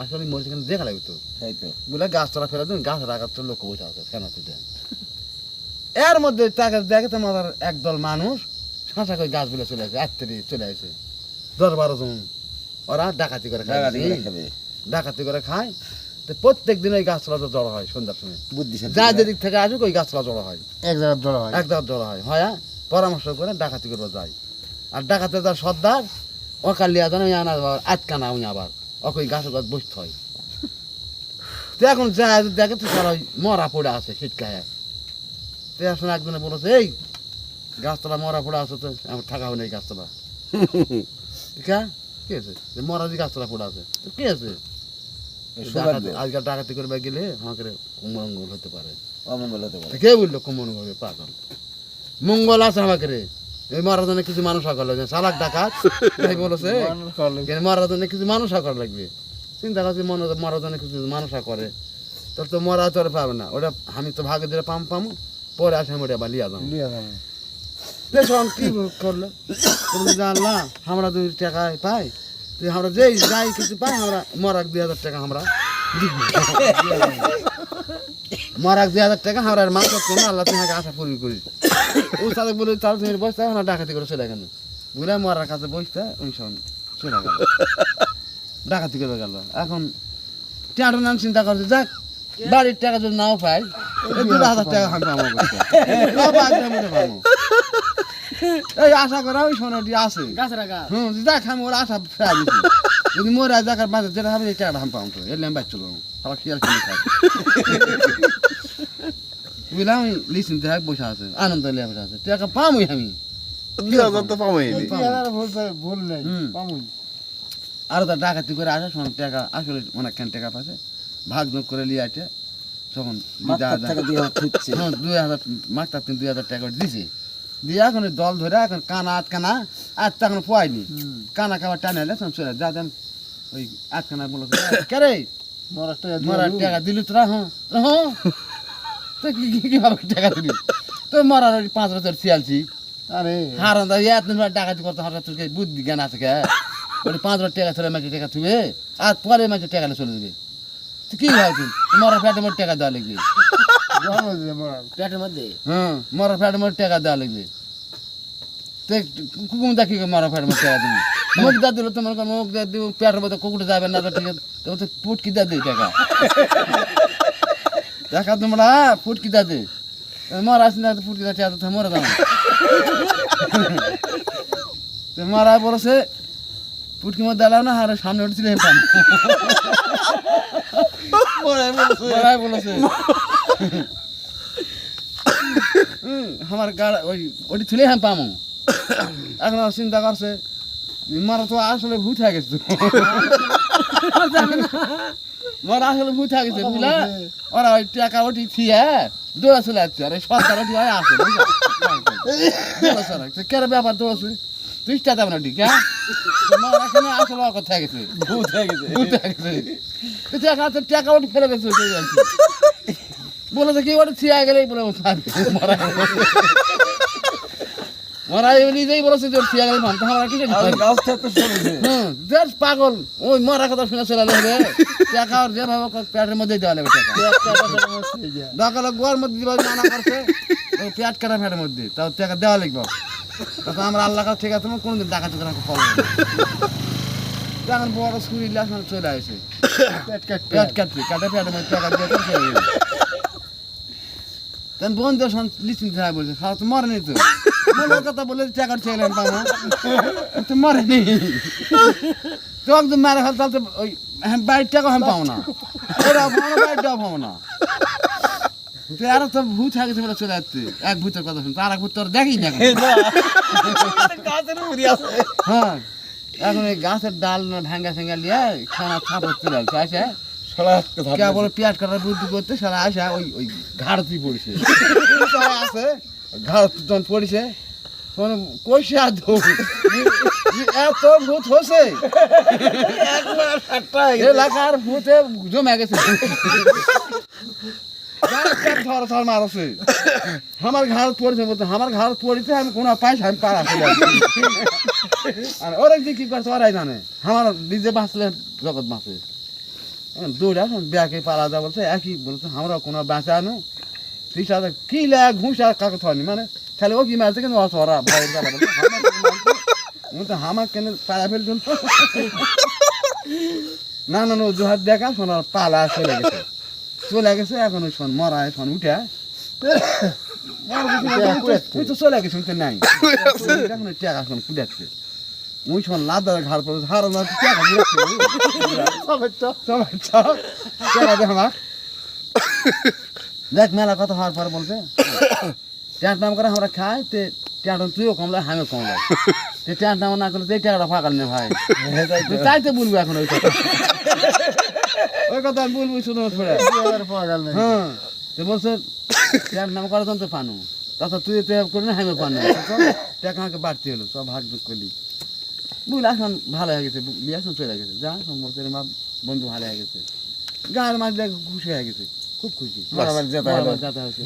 আসলে মরিচ এখানে দেখা লাগবে তো। তাই তো। বলে গাছ তোলা ফেলে দিন গাছ রাখার তো লোক বসে আছে কেন তুই এর মধ্যে তাকে দেখে তো আমাদের একদল মানুষ শাঁসা করে গাছ বলে চলে আসে আত্মীয় চলে আসে। দশ বারো জন। ওরা ডাকাতি করে খায় ডাকাতি করে খায়। তো প্রত্যেক দিন ওই গাছতলা তো জড়ো হয় সন্ধ্যার সময়। বুদ্ধি যা যেদিক থেকে আসুক ওই গাছতলা জড়ো হয়। এক জায়গায় জড়ো হয়। একদম জড়ো হয়। হয় হ্যাঁ? পরামর্শ করে ডাকাতি করব যায় আর ডাকাতে যার সর্দার অকালিয়া জানো আনা আটকানা উনি আবার। ওই গাছ বসতে হয়। তো এখন যা দেখে তো তারা ওই মরা পড়ে আছে শীতকায় তো এখন একজনে বলেছে এই গাছতলা মরা পড়ে আছে তো আমার থাকা হবে না এই গাছতলা। কা? কি আছে মরা যে গাছতলা পড়ে আছে। তো কি আছে আজকাল ডাকাতি করবে গেলে আমাকে কুমঙ্গল হতে পারে। অমঙ্গল হতে পারে। কে বলল কুমঙ্গল? পাগল। মঙ্গল আছে আমাকে রে। এই মরার জন্য কিছু মানুষ করা লাগবে সালাক ডাকাত তাই বলেছে? কেন মরার জন্য কিছু মানুষ করা লাগবে। চিন্তা করছি মনে মরার জন্য কিছু মানুষ করে। তোর তো মরা তোর পাবে না। ওটা আমি তো ভাগে দিলে পাম পামো পরে আসে আমি ওটা দাম। লিয়া যাবে দেখুন কি করল? তুমি জানলাম আমরা দুই টাকা পাই। তো আমরা যেই যাই কিছু পাই আমরা মরাক দুই হাজার টাকা আমরা। মরাক দুই হাজার টাকা আমরা মাছ করতে না আল্লাহ তোমাকে আশা পূরণ করি। ও তাদের বলে তাহলে তুমি বসতে আমরা ডাকাতি করে চলে গেল। বুঝলে মরার কাছে বসতে ওই সব চলে গেল। ডাকাতি করে গেল। এখন টিয়াটো নাম চিন্তা করছে যাক বাড়ির টাকা যদি নাও পাই দু হাজার টাকা আমি পাবো করতে। তাও বাড়ির মধ্যে পাবো। এই আশা করা ওই সোনাটি আছে। হুম দেখ আমি ওর আশা ফেরা দিছি। যদি মোর দেখার বাজার যেটা হবে এই টাকাটা আমি পাবো। তো এলে আমি বাইর চলো খেয়াল বুঝলাম লিসিন দেখ বসে আছে আনন্দ লিয়ে বসে আছে টাকা পামই আমি। তো আর তার ডাকাতি করে আসে সময় টাকা আসলে অনেকখান টাকা পাচ্ছে। ভাগ যোগ করে লিয়ে আসে তখন থেকে হ্যাঁ দুই হাজার মাস্টার তিন দুই হাজার টাকা করে দিছে। দিয়ে এখন ওই দল ধরে এখন কানা আটকানা আর এখন পোয়াইনি। কানা খাবার টানে এলে তখন চলে যা দেন ওই আটকানা বলে কে রে? মরা। টাকা দিলি তোরা হ্যাঁ। হ্যাঁ। তো কি কি কীভাবে টাকা দিলি তো মরার পাঁচ বছর শিয়ালছি আরে। হারান দা এত ডাকাতি করতে হঠাৎ তোর কাছে বুদ্ধি জ্ঞান আছে কে? ওই পাঁচ বছর টাকা ধরে মাঝে টাকা থুবে আর পরে মাঝে টাকা চলে দেবে তো কি ভাবছি মরার ফ্যাটে মোট টাকা দেওয়া লাগবে। পেটের মধ্যে? হ্যাঁ মরার ফ্যাটে মোট টাকা দেওয়া লাগবে। কুকুম দেখি মরা মোট টাকা দিবি। মুখ দা দিল তোমার মুখ দা দিব পেটের মধ্যে কুকুরে যাবে না ঠিক আছে। তো তো দা দিই টাকা। দেখা তোমরা ফুটকি দা দে মরা আসি না ফুটকি দা টাকা তো মরে দাও। তো মারা বলেছে পুটকি মধ্যে দাঁড়াও না আর সামনে উঠছিল পাম মরাই বলেছে। আমার গাড়া ওই ওটি ছিলে হ্যাঁ পামো। এখন চিন্তা করছে মারা তো আসলে ভূত হয়ে গেছে তো। মারা আসলে ভূত গেছে বুঝলা ওরা ওই টাকা ওটি থিয়ে দৌড়া চলে যাচ্ছে আর সরকার ওটি হয় আসে? দৌড়া চলে যাচ্ছে। কেরে ব্যাপার দৌড়াচ্ছে তুই টাকা না ঠিক হ্যাঁ মারা এখানে আসলে কথা গেছে ভূত হয়ে গেছে ভূত হয়ে গেছে টাকা টাকা ওটি ফেলে গেছে ওটাই আর কি। বলে কি ওটা থিয়ে গেলেই বলে মরা মরা নিজেই বলেছে যে থিয়ে গেলে ভাবতে আমরা কি হুম দেশ পাগল। ওই মরা কথা শুনে চলে যাবে টাকা ওর যেভাবে পেটের মধ্যে দেওয়া লাগবে টাকা। গোয়ার মধ্যে দিবা মানা করছে ওই পেট কাটা পেটের মধ্যে। তাও টাকা দেওয়া লাগবে। তখন আমরা আল্লাহ কাছে ঠিক আছে কোনোদিন ডাকাতি করে ফলো এখন বড় ছুরি লাস চলে আসে। পেট কাট পেট কাটছে কাটা পেটের মধ্যে টাকা দিয়ে চলে গেছে তখন বন্ধু লিচিন থাকে বলছে খাওয়া তো মরেনি তো মনের কথা বলে টাকা ছেলেন পাবো তো মরেনি তো একদম মারা ফেল তাহলে ওই বাড়ির টাকা আমি পাবো না ওরাও পাবো না বাড়ির টাকা পাবো না আর তো ভূত হয়ে গেছে বলে চলে যাচ্ছে। এক ভূতের কথা শুনতে আর এক ভূত তোর দেখি না হ্যাঁ এখন এই গাছের ডাল ভাঙ্গা ফেঙ্গা লিয়ে খানা থাপড় চলে আসছে আসে? পেট কাটার বুদ্ধি করতে সারা আসা ওই ওই ঘাড়তি পড়ছে। আছে ঘাড় যখন পড়ছে তখন কইসে আর দৌড়। এত ভূত হচ্ছে এলাকার ভূতে জমে গেছে। ধর ধর মারছে। আমার ঘাড় পড়েছে বলতে আমার ঘাড় পড়েছে আমি কোনো পাইছি আমি পাড়া আর ওরা কি করছে ওরাই জানে। আমার নিজে বাঁচলে জগৎ বাঁচে। দৌড়ে আসুন ব্যাকে পালা যা বলছে, একই বলছে, আমরা কোনো বাঁচা আনো। ত্রিশ হাজার কি লাগ ঘুষ আর কাকে থানি মানে খালি ও কি মারছে কিন্তু হামাক কেন মারছে? আমি তো হামাক কেন পালা ফেলছিল না না না জোহার দেখা সোনার পালা চলে গেছে। চলে গেছে, এখন ওই শোন, মরা শোন, উঠে। তুই তো চলে গেছিস নাই। এখন টাকা শোন কুদাচ্ছে ওই শোন লাদার ঘাড় পড়ে হারা না তো আমার দেখ মেলা কথা হওয়ার পর বলছে ট্যাট নাম করে আমরা খাই তে ট্যাট তুইও কমলাই আমিও কমলাই তে ট্যাট নাম না করলে তো এই টাকাটা ফাঁকাল নে ভাই। তুই তাইতে বলব এখন ওই কথা। ওই কথা আমি বলব শুধু ছোড়া আর পাওয়া গেল না হ্যাঁ। তো বলছে ট্যাট নাম করে তো পানু। তাছাড়া তুই তো করে না আমিও পানু। টাকা আমাকে বাড়তি হলো সব ভাগ ভাগ করলি। বুঝলি আসন ভালো হয়ে গেছে বিয়ে এখন চলে গেছে। যা সম্পর্কে মা বন্ধু ভালো হয়ে গেছে। গায়ের মাছ দেখে খুশি হয়ে গেছে। খুব খুশি। যেতে হয়েছে